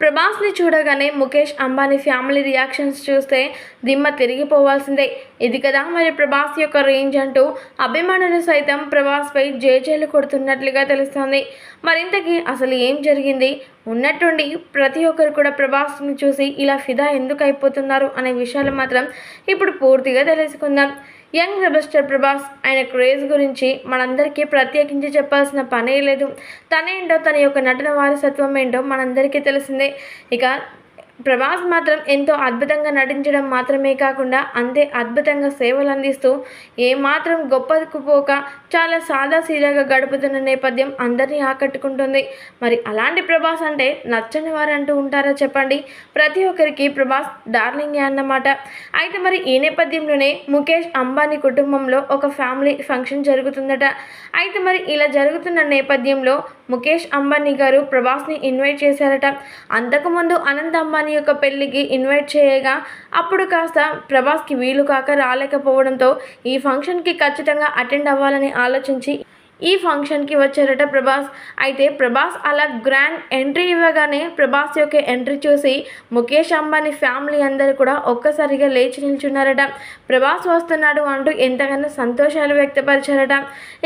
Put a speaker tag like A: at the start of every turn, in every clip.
A: ప్రభాస్ని చూడగానే Mukesh Ambani family reactions చూస్తే దిమ్మ తిరిగిపోవాల్సిందే. ఇది కదా మరి ప్రభాస్ యొక్క రేంజ్ అంటూ అభిమానులు సైతం ప్రభాస్పై జేజేలు కొడుతున్నట్లుగా తెలుస్తోంది. మరింతకీ అసలు ఏం జరిగింది? ఉన్నట్టుండి ప్రతి ఒక్కరు కూడా ప్రభాస్ని చూసి ఇలా ఫిదా ఎందుకు అయిపోతున్నారు అనే విషయాలు మాత్రం ఇప్పుడు పూర్తిగా తెలుసుకుందాం. యంగ్ రెబస్టర్ ప్రభాస్ ఆయన క్రేజ్ గురించి మనందరికీ ప్రత్యేకించి చెప్పాల్సిన పనే లేదు. తనేంటో తన యొక్క నటన వారసత్వం ఏంటో మనందరికీ తెలిసిందే. ఇక ప్రభాస్ మాత్రం ఎంతో అద్భుతంగా నటించడం మాత్రమే కాకుండా అంతే అద్భుతంగా సేవలు అందిస్తూ ఏమాత్రం గొప్పకు పోక చాలా సాదాసీదాగా గడుపుతున్న నేపథ్యం అందరినీ ఆకట్టుకుంటుంది. మరి అలాంటి ప్రభాస్ అంటే నచ్చని వారు అంటూ ఉంటారా చెప్పండి. ప్రతి ఒక్కరికి ప్రభాస్ డార్లింగే అన్నమాట. అయితే మరి ఈ నేపథ్యంలోనే ముఖేష్ అంబానీ కుటుంబంలో ఒక ఫ్యామిలీ ఫంక్షన్ జరుగుతుందట. అయితే మరి ఇలా జరుగుతున్న నేపథ్యంలో ముఖేష్ అంబానీ గారు ప్రభాస్ని ఇన్వైట్ చేశారట. అంతకుముందు అనంత్ అంబానీ యొక్క పెళ్ళికి ఇన్వైట్ చేయగా అప్పుడు కాస్త ప్రభాస్కి వీలు కాక రాలేకపోవడంతో ఈ ఫంక్షన్కి ఖచ్చితంగా అటెండ్ అవ్వాలని ఆలోచించి ఈ ఫంక్షన్కి వచ్చారట ప్రభాస్. అయితే ప్రభాస్ అలా గ్రాండ్ ఎంట్రీ ఇవ్వగానే ప్రభాస్ యొక్క ఎంట్రీ చూసి ముఖేష్ అంబానీ ఫ్యామిలీ అందరూ కూడా ఒక్కసారిగా లేచి నిల్చున్నారట. ప్రభాస్ వస్తున్నాడు అంటూ ఎంతగానో సంతోషాలు వ్యక్తపరిచారట.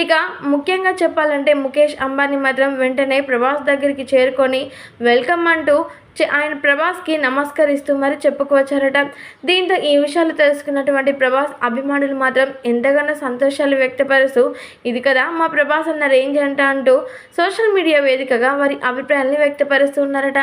A: ఇక ముఖ్యంగా చెప్పాలంటే ముఖేష్ అంబానీ మాత్రం వెంటనే ప్రభాస్ దగ్గరికి చేరుకొని వెల్కమ్ అంటూ ఆయన ప్రభాస్కి నమస్కరిస్తూ మరి చెప్పుకొచ్చారట దీంతో ఈ విషయాలు తెలుసుకున్నటువంటి ప్రభాస్ అభిమానులు మాత్రం ఎంతగానో సంతోషాలు వ్యక్తపరుస్తూ ఇది కదా మా ప్రభాస్ అన్న రేంజ్ అంట అంటూ సోషల్ మీడియా వేదికగా వారి అభిప్రాయాన్ని వ్యక్తపరుస్తూ ఉన్నారట.